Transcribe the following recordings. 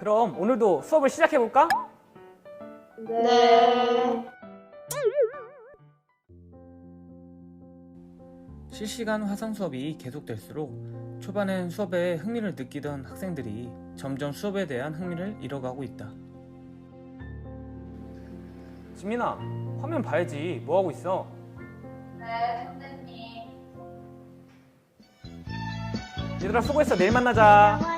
그럼 오늘도 수업을 시작해볼까? 네. 실시간 화상 수업이 계속될수록 초반엔 수업에 흥미를 느끼던 학생들이 점점 수업에 대한 흥미를 잃어가고 있다. 지민아, 화면 봐야지. 뭐 하고 있어? 네, 선생님. 얘들아 수고했어. 내일 만나자.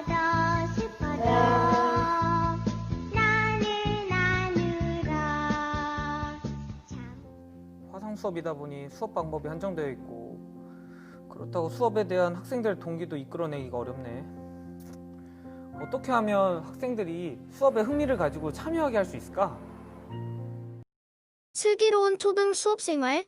수업이다 보니 수업 방법이 한정되어 있고 그렇다고 수업에 대한 학생들 동기도 이끌어내기가 어렵네. 어떻게 하면 학생들이 수업에 흥미를 가지고 참여하게 할 수 있을까? 슬기로운 초등 수업생활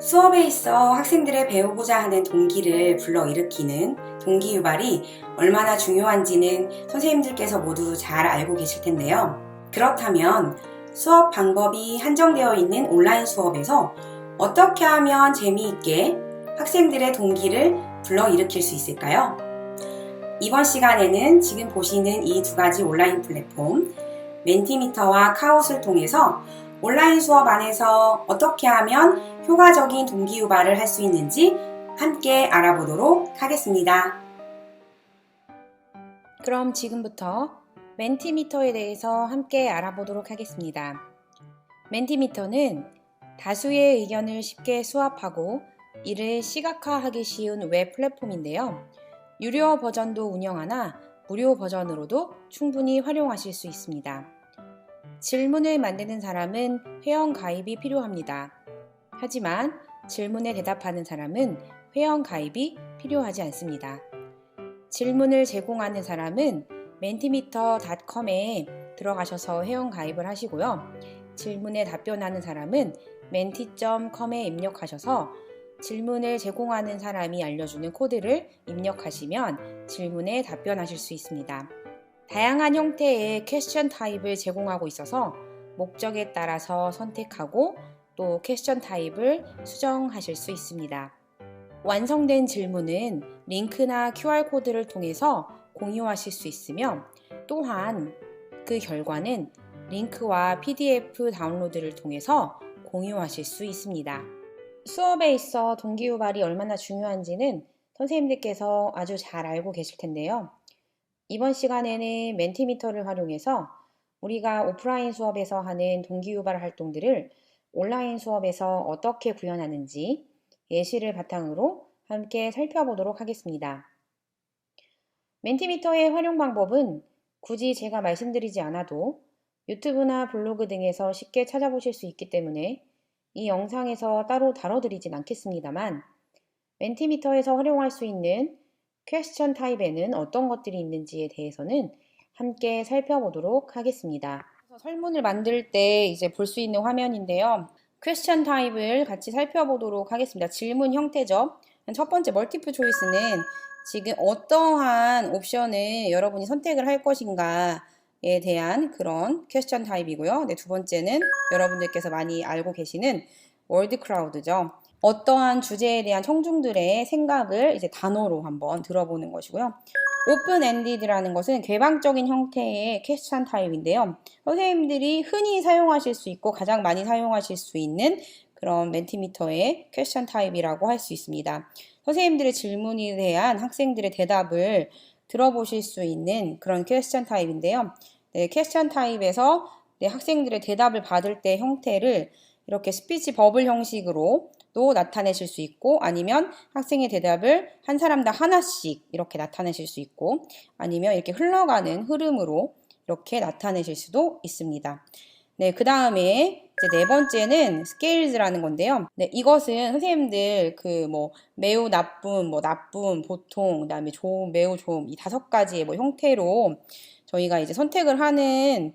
수업에 있어 학생들의 배우고자 하는 동기를 불러일으키는 동기유발이 얼마나 중요한지는 선생님들께서 모두 잘 알고 계실 텐데요. 그렇다면 수업 방법이 한정되어 있는 온라인 수업에서 어떻게 하면 재미있게 학생들의 동기를 불러일으킬 수 있을까요? 이번 시간에는 지금 보시는 이 두 가지 온라인 플랫폼, 멘티미터와 카웃을 통해서 온라인 수업 안에서 어떻게 하면 효과적인 동기 유발을 할 수 있는지 함께 알아보도록 하겠습니다. 그럼 지금부터 멘티미터에 대해서 함께 알아보도록 하겠습니다. 멘티미터는 다수의 의견을 쉽게 수합하고 이를 시각화하기 쉬운 웹 플랫폼인데요. 유료 버전도 운영하나 무료 버전으로도 충분히 활용하실 수 있습니다. 질문을 만드는 사람은 회원 가입이 필요합니다. 하지만 질문에 대답하는 사람은 회원 가입이 필요하지 않습니다. 질문을 제공하는 사람은 mentimeter.com에 들어가셔서 회원 가입을 하시고요. 질문에 답변하는 사람은 menti.com에 입력하셔서 질문을 제공하는 사람이 알려주는 코드를 입력하시면 질문에 답변하실 수 있습니다. 다양한 형태의 퀘스천 타입을 제공하고 있어서 목적에 따라서 선택하고 또 퀘스천 타입을 수정하실 수 있습니다. 완성된 질문은 링크나 QR코드를 통해서 공유하실 수 있으며 또한 그 결과는 링크와 PDF 다운로드를 통해서 공유하실 수 있습니다. 수업에 있어 동기유발이 얼마나 중요한지는 선생님들께서 아주 잘 알고 계실 텐데요. 이번 시간에는 멘티미터를 활용해서 우리가 오프라인 수업에서 하는 동기유발 활동들을 온라인 수업에서 어떻게 구현하는지 예시를 바탕으로 함께 살펴보도록 하겠습니다. 멘티미터의 활용 방법은 굳이 제가 말씀드리지 않아도 유튜브나 블로그 등에서 쉽게 찾아보실 수 있기 때문에 이 영상에서 따로 다뤄드리진 않겠습니다만 멘티미터에서 활용할 수 있는 퀘스천 타입에는 어떤 것들이 있는지에 대해서는 함께 살펴보도록 하겠습니다. 설문을 만들 때 이제 볼 수 있는 화면인데요. 퀘스천 타입을 같이 살펴보도록 하겠습니다. 질문 형태죠. 첫 번째 멀티플 초이스는 지금 어떠한 옵션을 여러분이 선택을 할 것인가에 대한 그런 퀘스천 타입이고요. 네, 두 번째는 여러분들께서 많이 알고 계시는 월드 크라우드죠. 어떠한 주제에 대한 청중들의 생각을 이제 단어로 한번 들어보는 것이고요. 오픈 엔디드라는 것은 개방적인 형태의 퀘스천 타입인데요. 선생님들이 흔히 사용하실 수 있고 가장 많이 사용하실 수 있는 그런 멘티미터의 퀘스천 타입이라고 할 수 있습니다. 선생님들의 질문에 대한 학생들의 대답을 들어보실 수 있는 그런 퀘스천 타입인데요. 네, 퀘스천 타입에서 네, 학생들의 대답을 받을 때 형태를 이렇게 스피치 버블 형식으로 또 나타내실 수 있고 아니면 학생의 대답을 한 사람당 하나씩 이렇게 나타내실 수 있고 아니면 이렇게 흘러가는 흐름으로 이렇게 나타내실 수도 있습니다. 네, 그 다음에 네 번째는 스케일즈라는 건데요. 네, 이것은 선생님들 그 뭐 매우 나쁨, 뭐 나쁨, 보통, 그다음에 좋음, 매우 좋음 이 다섯 가지의 뭐 형태로 저희가 이제 선택을 하는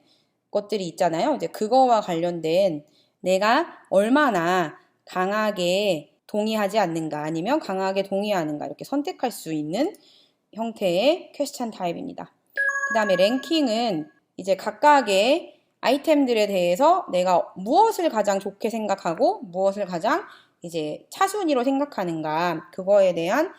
것들이 있잖아요. 이제 그거와 관련된 내가 얼마나 강하게 동의하지 않는가 아니면 강하게 동의하는가 이렇게 선택할 수 있는 형태의 퀘스천 타입입니다. 그 다음에 랭킹은 이제 각각의 아이템들에 대해서 내가 무엇을 가장 좋게 생각하고 무엇을 가장 이제 차순위로 생각하는가 그거에 대한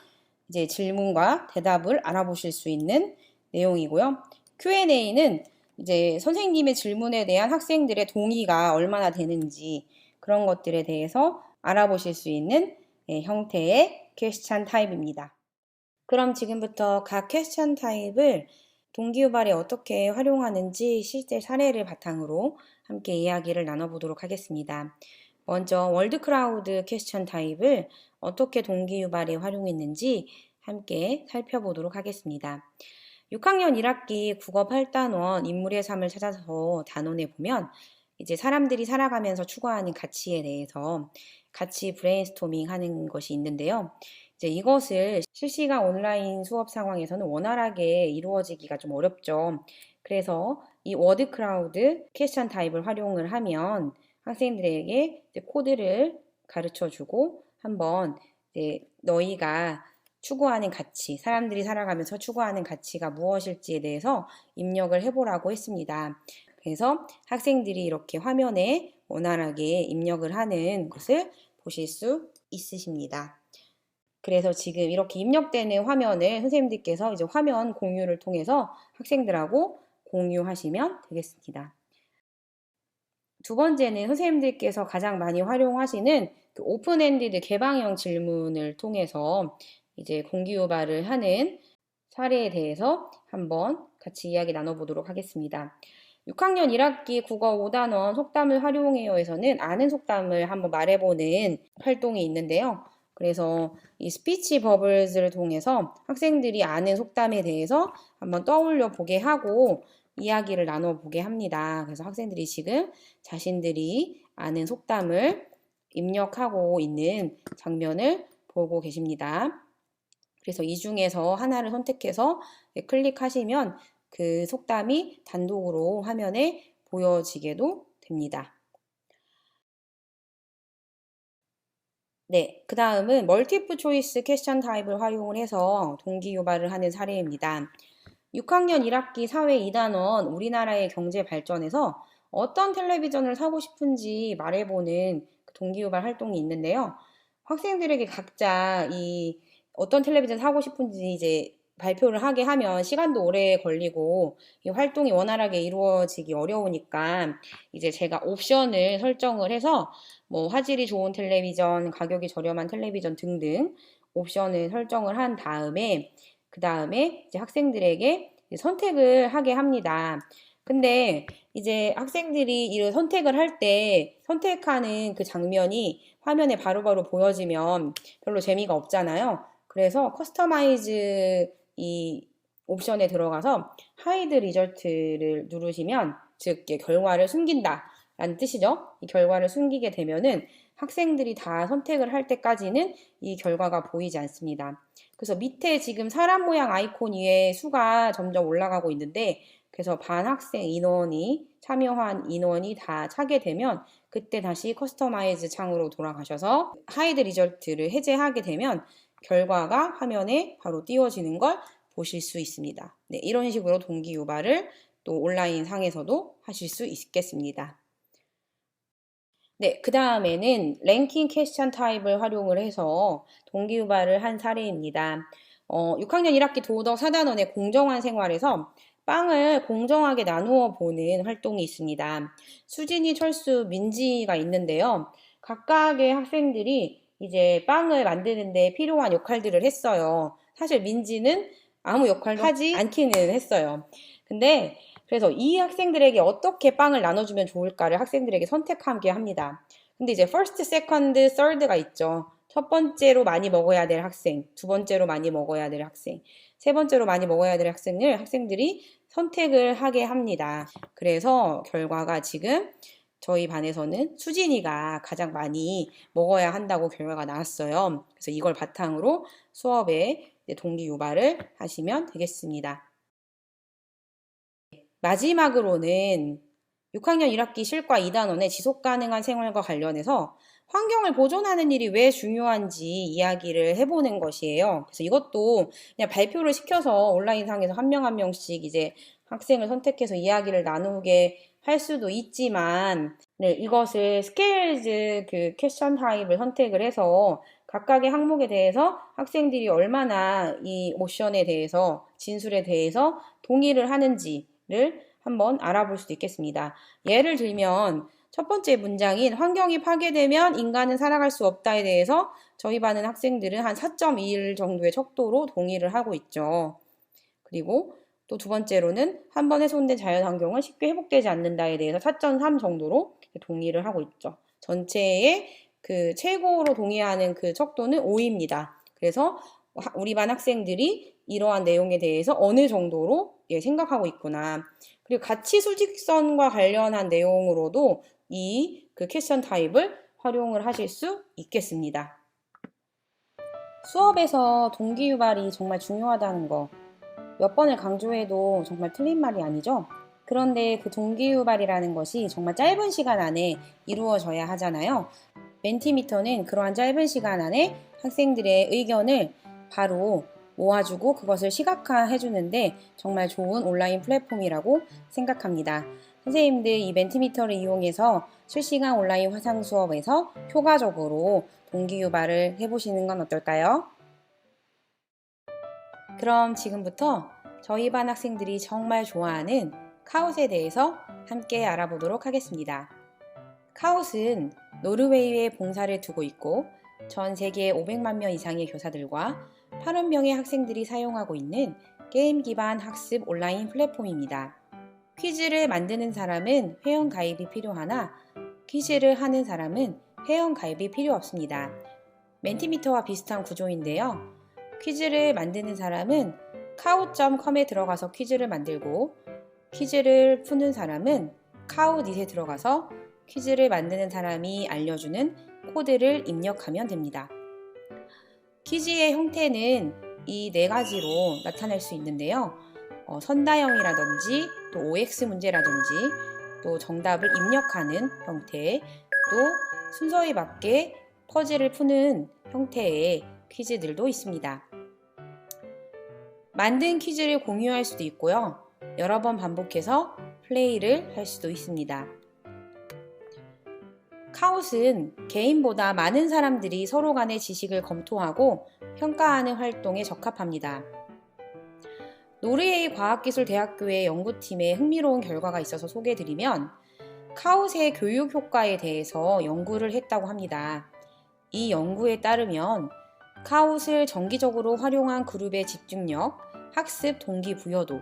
이제 질문과 대답을 알아보실 수 있는 내용이고요. Q&A는 이제 선생님의 질문에 대한 학생들의 동의가 얼마나 되는지 그런 것들에 대해서 알아보실 수 있는 예, 형태의 퀘스천 타입입니다. 그럼 지금부터 각 퀘스천 타입을 동기유발에 어떻게 활용하는지 실제 사례를 바탕으로 함께 이야기를 나눠보도록 하겠습니다. 먼저 월드 크라우드 퀘스천 타입을 어떻게 동기유발에 활용했는지 함께 살펴보도록 하겠습니다. 6학년 1학기 국어 8단원 인물의 삶을 찾아서 단원에 보면 이제 사람들이 살아가면서 추구하는 가치에 대해서 같이 브레인스토밍 하는 것이 있는데요. 이제 이것을 실시간 온라인 수업 상황에서는 원활하게 이루어지기가 좀 어렵죠. 그래서 이 워드 크라우드 퀘스천 타입을 활용을 하면 학생들에게 코드를 가르쳐 주고 한번 너희가 추구하는 가치, 사람들이 살아가면서 추구하는 가치가 무엇일지에 대해서 입력을 해보라고 했습니다. 그래서 학생들이 이렇게 화면에 원활하게 입력을 하는 것을 보실 수 있으십니다. 그래서 지금 이렇게 입력되는 화면을 선생님들께서 이제 화면 공유를 통해서 학생들하고 공유하시면 되겠습니다. 두 번째는 선생님들께서 가장 많이 활용하시는 그 오픈엔디드 개방형 질문을 통해서 이제 공기 유발을 하는 사례에 대해서 한번 같이 이야기 나눠보도록 하겠습니다. 6학년 1학기 국어 5단원 속담을 활용해요에서는 아는 속담을 한번 말해보는 활동이 있는데요. 그래서 이 스피치 버블즈를 통해서 학생들이 아는 속담에 대해서 한번 떠올려 보게 하고 이야기를 나눠 보게 합니다. 그래서 학생들이 지금 자신들이 아는 속담을 입력하고 있는 장면을 보고 계십니다. 그래서 이 중에서 하나를 선택해서 클릭하시면 그 속담이 단독으로 화면에 보여지게도 됩니다. 네, 그 다음은 멀티플 초이스 퀘스천 타입을 활용을 해서 동기 유발을 하는 사례입니다. 6학년 1학기 사회 2단원 우리나라의 경제 발전에서 어떤 텔레비전을 사고 싶은지 말해보는 동기 유발 활동이 있는데요. 학생들에게 각자 이 어떤 텔레비전 사고 싶은지 이제 발표를 하게 하면 시간도 오래 걸리고 이 활동이 원활하게 이루어지기 어려우니까 이제 제가 옵션을 설정을 해서 뭐 화질이 좋은 텔레비전, 가격이 저렴한 텔레비전 등등 옵션을 설정을 한 다음에 그 다음에 이제 학생들에게 선택을 하게 합니다. 근데 이제 학생들이 이런 선택을 할 때 선택하는 그 장면이 화면에 바로바로 보여지면 별로 재미가 없잖아요. 그래서 커스터마이즈 이 옵션에 들어가서 하이드 리절트를 누르시면 즉 결과를 숨긴다 라는 뜻이죠. 이 결과를 숨기게 되면은 학생들이 다 선택을 할 때까지는 이 결과가 보이지 않습니다. 그래서 밑에 지금 사람 모양 아이콘 위에 수가 점점 올라가고 있는데 그래서 반 학생 인원이 참여한 인원이 다 차게 되면 그때 다시 커스터마이즈 창으로 돌아가셔서 하이드 리절트를 해제하게 되면 결과가 화면에 바로 띄워지는 걸 보실 수 있습니다. 네, 이런 식으로 동기 유발을 또 온라인 상에서도 하실 수 있겠습니다. 네, 그 다음에는 랭킹 퀘스천 타입을 활용을 해서 동기 유발을 한 사례입니다. 어, 6학년 1학기 도덕 4단원의 공정한 생활에서 빵을 공정하게 나누어 보는 활동이 있습니다. 수진이, 철수, 민지가 있는데요. 각각의 학생들이 이제 빵을 만드는데 필요한 역할들을 했어요. 사실 민지는 아무 역할도 하지 않기는 했어요. 근데 그래서 이 학생들에게 어떻게 빵을 나눠주면 좋을까를 학생들에게 선택하게 합니다. 근데 이제 first, second, third가 있죠. 첫 번째로 많이 먹어야 될 학생, 두 번째로 많이 먹어야 될 학생, 세 번째로 많이 먹어야 될 학생을 학생들이 선택을 하게 합니다. 그래서 결과가 지금 저희 반에서는 수진이가 가장 많이 먹어야 한다고 결과가 나왔어요. 그래서 이걸 바탕으로 수업에 동기 유발을 하시면 되겠습니다. 마지막으로는 6학년 1학기 실과 2단원의 지속 가능한 생활과 관련해서 환경을 보존하는 일이 왜 중요한지 이야기를 해보는 것이에요. 그래서 이것도 그냥 발표를 시켜서 온라인상에서 한 명 한 명씩 이제 학생을 선택해서 이야기를 나누게 할 수도 있지만 네, 이것을 스케일즈 그 퀘션 타입을 선택을 해서 각각의 항목에 대해서 학생들이 얼마나 이 모션에 대해서 진술에 대해서 동의를 하는지를 한번 알아볼 수도 있겠습니다. 예를 들면 첫 번째 문장인 환경이 파괴되면 인간은 살아갈 수 없다에 대해서 저희 반은 학생들은 한 4.21 정도의 척도로 동의를 하고 있죠. 그리고 또 두 번째로는 한 번 훼손된 자연 환경은 쉽게 회복되지 않는다에 대해서 4.3 정도로 동의를 하고 있죠. 전체의 그 최고로 동의하는 그 척도는 5입니다. 그래서 하- 우리 반 학생들이 이러한 내용에 대해서 어느 정도로 예, 생각하고 있구나. 그리고 가치 수직선과 관련한 내용으로도 이 그 퀘션 타입을 활용을 하실 수 있겠습니다. 수업에서 동기 유발이 정말 중요하다는 거 몇 번을 강조해도 정말 틀린 말이 아니죠? 그런데 그 동기 유발이라는 것이 정말 짧은 시간 안에 이루어져야 하잖아요. 멘티미터는 그러한 짧은 시간 안에 학생들의 의견을 바로 모아주고 그것을 시각화해 주는데 정말 좋은 온라인 플랫폼이라고 생각합니다. 선생님들 이 멘티미터를 이용해서 실시간 온라인 화상 수업에서 효과적으로 동기 유발을 해보시는 건 어떨까요? 그럼 지금부터 저희 반 학생들이 정말 좋아하는 카웃에 대해서 함께 알아보도록 하겠습니다. 카웃은 노르웨이에 봉사를 두고 있고 전 세계 500만 명 이상의 교사들과 8원 명의 학생들이 사용하고 있는 게임 기반 학습 온라인 플랫폼입니다. 퀴즈를 만드는 사람은 회원 가입이 필요하나 퀴즈를 하는 사람은 회원 가입이 필요 없습니다. 멘티미터와 비슷한 구조인데요. 퀴즈를 만드는 사람은 카우.com에 들어가서 퀴즈를 만들고 퀴즈를 푸는 사람은 카우닛에 들어가서 퀴즈를 만드는 사람이 알려주는 코드를 입력하면 됩니다. 퀴즈의 형태는 이 네 가지로 나타낼 수 있는데요. 어, 선다형이라든지 또 OX 문제라든지 또 정답을 입력하는 형태 또 순서에 맞게 퍼즐을 푸는 형태의 퀴즈들도 있습니다. 만든 퀴즈를 공유할 수도 있고요. 여러 번 반복해서 플레이를 할 수도 있습니다. 카웃은 개인보다 많은 사람들이 서로 간의 지식을 검토하고 평가하는 활동에 적합합니다. 노르웨이 과학기술대학교의 연구팀에 흥미로운 결과가 있어서 소개해드리면 카웃의 교육 효과에 대해서 연구를 했다고 합니다. 이 연구에 따르면 카웃을 정기적으로 활용한 그룹의 집중력, 학습 동기부여도,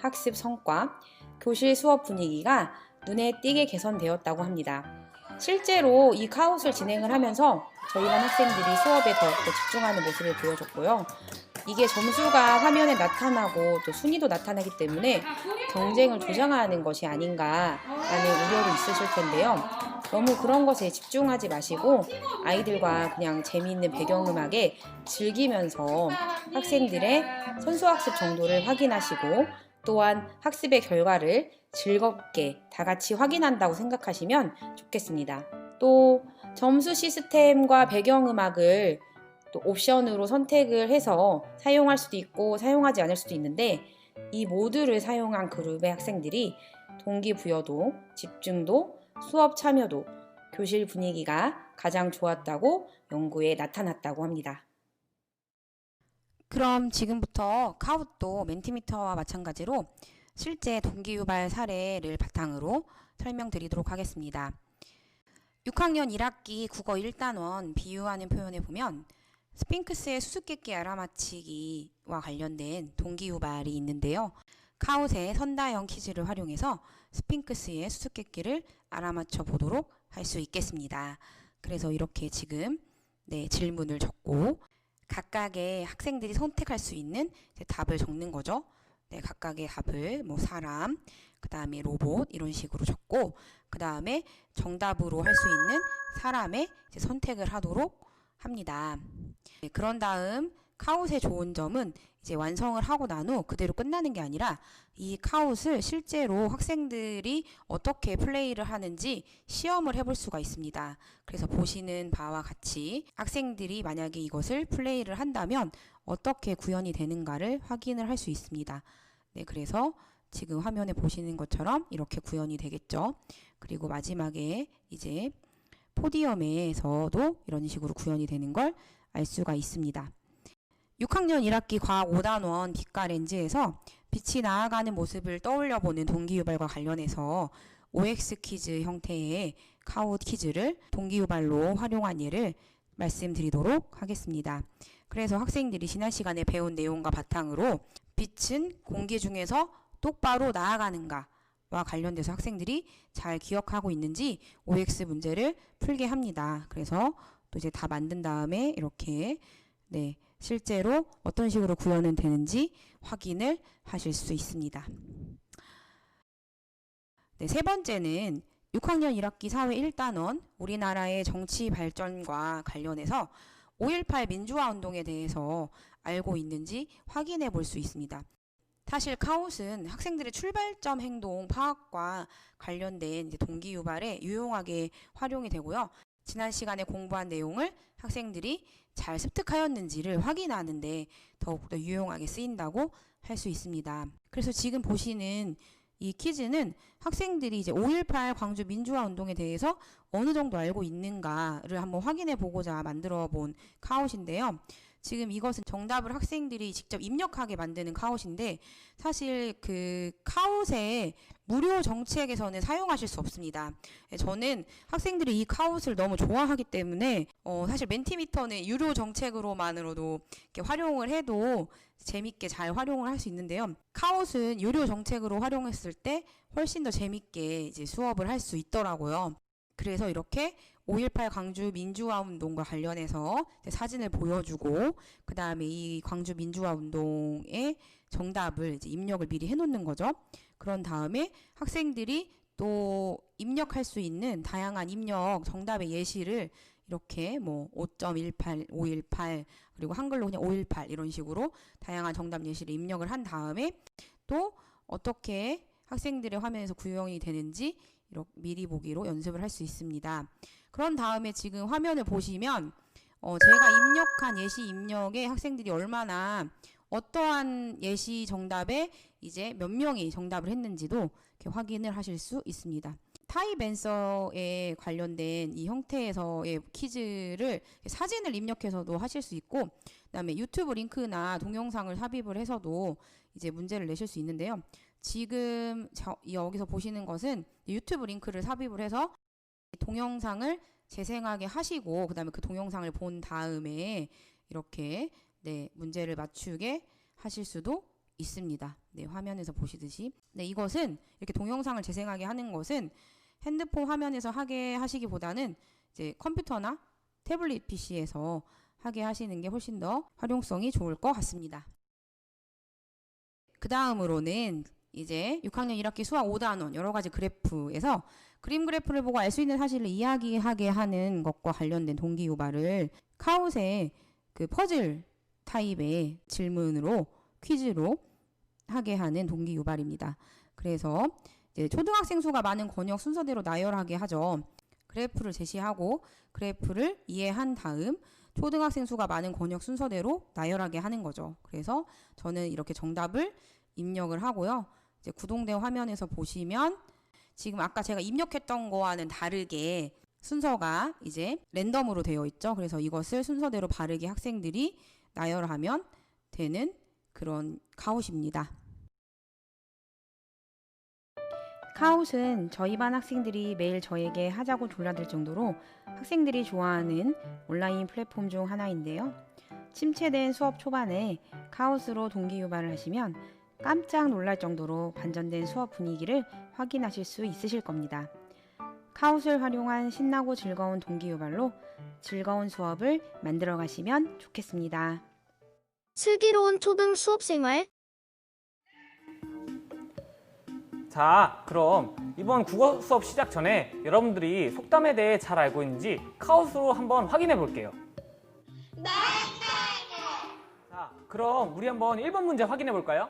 학습 성과, 교실 수업 분위기가 눈에 띄게 개선되었다고 합니다. 실제로 이 카웃을 진행을 하면서 저희 반 학생들이 수업에 더욱더 집중하는 모습을 보여줬고요. 이게 점수가 화면에 나타나고 또 순위도 나타나기 때문에 경쟁을 조장하는 것이 아닌가라는 우려도 있으실 텐데요. 너무 그런 것에 집중하지 마시고 아이들과 그냥 재미있는 배경음악에 즐기면서 학생들의 선수학습 정도를 확인하시고 또한 학습의 결과를 즐겁게 다 같이 확인한다고 생각하시면 좋겠습니다. 또 점수 시스템과 배경음악을 또 옵션으로 선택을 해서 사용할 수도 있고 사용하지 않을 수도 있는데 이 모두를 사용한 그룹의 학생들이 동기부여도, 집중도, 수업 참여도, 교실 분위기가 가장 좋았다고 연구에 나타났다고 합니다. 그럼 지금부터 카웃도 멘티미터와 마찬가지로 실제 동기유발 사례를 바탕으로 설명드리도록 하겠습니다. 6학년 1학기 국어 1단원 비유하는 표현에 보면 스핑크스의 수수께끼 알아맞히기와 관련된 동기유발이 있는데요. 카웃의 선다형 퀴즈를 활용해서 스핑크스의 수수께끼를 알아맞혀 보도록 할 수 있겠습니다. 그래서 이렇게 지금 네, 질문을 적고 각각의 학생들이 선택할 수 있는 답을 적는 거죠. 네, 각각의 답을 뭐 사람, 그 다음에 로봇 이런 식으로 적고 그 다음에 정답으로 할 수 있는 사람의 선택을 하도록 합니다. 네, 그런 다음 카웃의 좋은 점은 이제 완성을 하고 난 후 그대로 끝나는 게 아니라 이 카웃을 실제로 학생들이 어떻게 플레이를 하는지 시험을 해볼 수가 있습니다. 그래서 보시는 바와 같이 학생들이 만약에 이것을 플레이를 한다면 어떻게 구현이 되는가를 확인을 할 수 있습니다. 네, 그래서 지금 화면에 보시는 것처럼 이렇게 구현이 되겠죠. 그리고 마지막에 이제 포디엄에서도 이런 식으로 구현이 되는 걸 알 수가 있습니다. 6학년 1학기 과학 5단원 뒷가 렌즈에서 빛이 나아가는 모습을 떠올려 보는 동기유발과 관련해서 OX 퀴즈 형태의 카우 퀴즈를 동기유발로 활용한 예를 말씀드리도록 하겠습니다. 그래서 학생들이 지난 시간에 배운 내용과 바탕으로 빛은 공기 중에서 똑바로 나아가는가 와 관련돼서 학생들이 잘 기억하고 있는지 OX 문제를 풀게 합니다. 그래서 또 이제 다 만든 다음에 이렇게 네, 실제로 어떤 식으로 구현은 되는지 확인을 하실 수 있습니다. 네, 세 번째는 6학년 1학기 사회 1단원 우리나라의 정치 발전과 관련해서 5.18 민주화 운동에 대해서 알고 있는지 확인해 볼 수 있습니다. 사실 카웃은 학생들의 출발점 행동 파악과 관련된 동기 유발에 유용하게 활용이 되고요. 지난 시간에 공부한 내용을 학생들이 잘 습득하였는지를 확인하는데 더욱더 유용하게 쓰인다고 할 수 있습니다. 그래서 지금 보시는 이 퀴즈는 학생들이 이제 5.18 광주 민주화 운동에 대해서 어느 정도 알고 있는가를 한번 확인해 보고자 만들어 본 카웃인데요. 지금 이것은 정답을 학생들이 직접 입력하게 만드는 카웃인데 사실 그 카웃의 무료 정책에서는 사용하실 수 없습니다. 예, 저는 학생들이 이 카웃을 너무 좋아하기 때문에 어, 사실 멘티미터는 유료 정책으로만으로도 이렇게 활용을 해도 재밌게 잘 활용을 할 수 있는데요. 카웃은 유료 정책으로 활용했을 때 훨씬 더 재밌게 이제 수업을 할 수 있더라고요. 그래서 이렇게 5.18 광주 민주화 운동과 관련해서 사진을 보여주고 그 다음에 이 광주 민주화 운동의 정답을 이제 입력을 미리 해놓는 거죠. 그런 다음에 학생들이 또 입력할 수 있는 다양한 입력 정답의 예시를 이렇게 뭐 5.18, 518 그리고 한글로 그냥 518 이런 식으로 다양한 정답 예시를 입력을 한 다음에 또 어떻게 학생들의 화면에서 구형이 되는지 이렇게 미리 보기로 연습을 할 수 있습니다. 그런 다음에 지금 화면을 보시면 어, 제가 입력한 예시 입력에 학생들이 얼마나 어떠한 예시 정답에 이제 몇 명이 정답을 했는지도 확인을 하실 수 있습니다. 타입 앤서에 관련된 이 형태에서의 퀴즈를 사진을 입력해서도 하실 수 있고 그다음에 유튜브 링크나 동영상을 삽입을 해서도 이제 문제를 내실 수 있는데요. 지금 저- 여기서 보시는 것은 유튜브 링크를 삽입을 해서 동영상을 재생하게 하시고 그 다음에 그 동영상을 본 다음에 이렇게 네, 문제를 맞추게 하실 수도 있습니다. 네, 화면에서 보시듯이. 네, 이것은 이렇게 동영상을 재생하게 하는 것은 핸드폰 화면에서 하게 하시기보다는 이제 컴퓨터나 태블릿 PC에서 하게 하시는 게 훨씬 더 활용성이 좋을 것 같습니다. 그 다음으로는 이제 6학년 1학기 수학 5단원 여러 가지 그래프에서 그림 그래프를 보고 알 수 있는 사실을 이야기하게 하는 것과 관련된 동기 유발을 카웃의 그 퍼즐 타입의 질문으로 퀴즈로 하게 하는 동기 유발입니다. 그래서 이제 초등학생 수가 많은 권역 순서대로 나열하게 하죠. 그래프를 제시하고 그래프를 이해한 다음 초등학생 수가 많은 권역 순서대로 나열하게 하는 거죠. 그래서 저는 이렇게 정답을 입력을 하고요. 이제 구동된 화면에서 보시면 지금 아까 제가 입력했던 거와는 다르게 순서가 이제 랜덤으로 되어 있죠. 그래서 이것을 순서대로 바르게 학생들이 나열하면 되는 그런 카웃입니다. 카웃은 저희 반 학생들이 매일 저에게 하자고 졸라들 정도로 학생들이 좋아하는 온라인 플랫폼 중 하나인데요. 침체된 수업 초반에 카웃으로 동기 유발을 하시면 깜짝 놀랄 정도로 반전된 수업 분위기를 확인하실 수 있으실 겁니다. 카웃을 활용한 신나고 즐거운 동기 유발로 즐거운 수업을 만들어 가시면 좋겠습니다. 슬기로운 초등 수업생활 자, 그럼 이번 국어 수업 시작 전에 여러분들이 속담에 대해 잘 알고 있는지 카웃으로 한번 확인해 볼게요. 네. 자, 그럼 우리 한번 1번 문제 확인해 볼까요?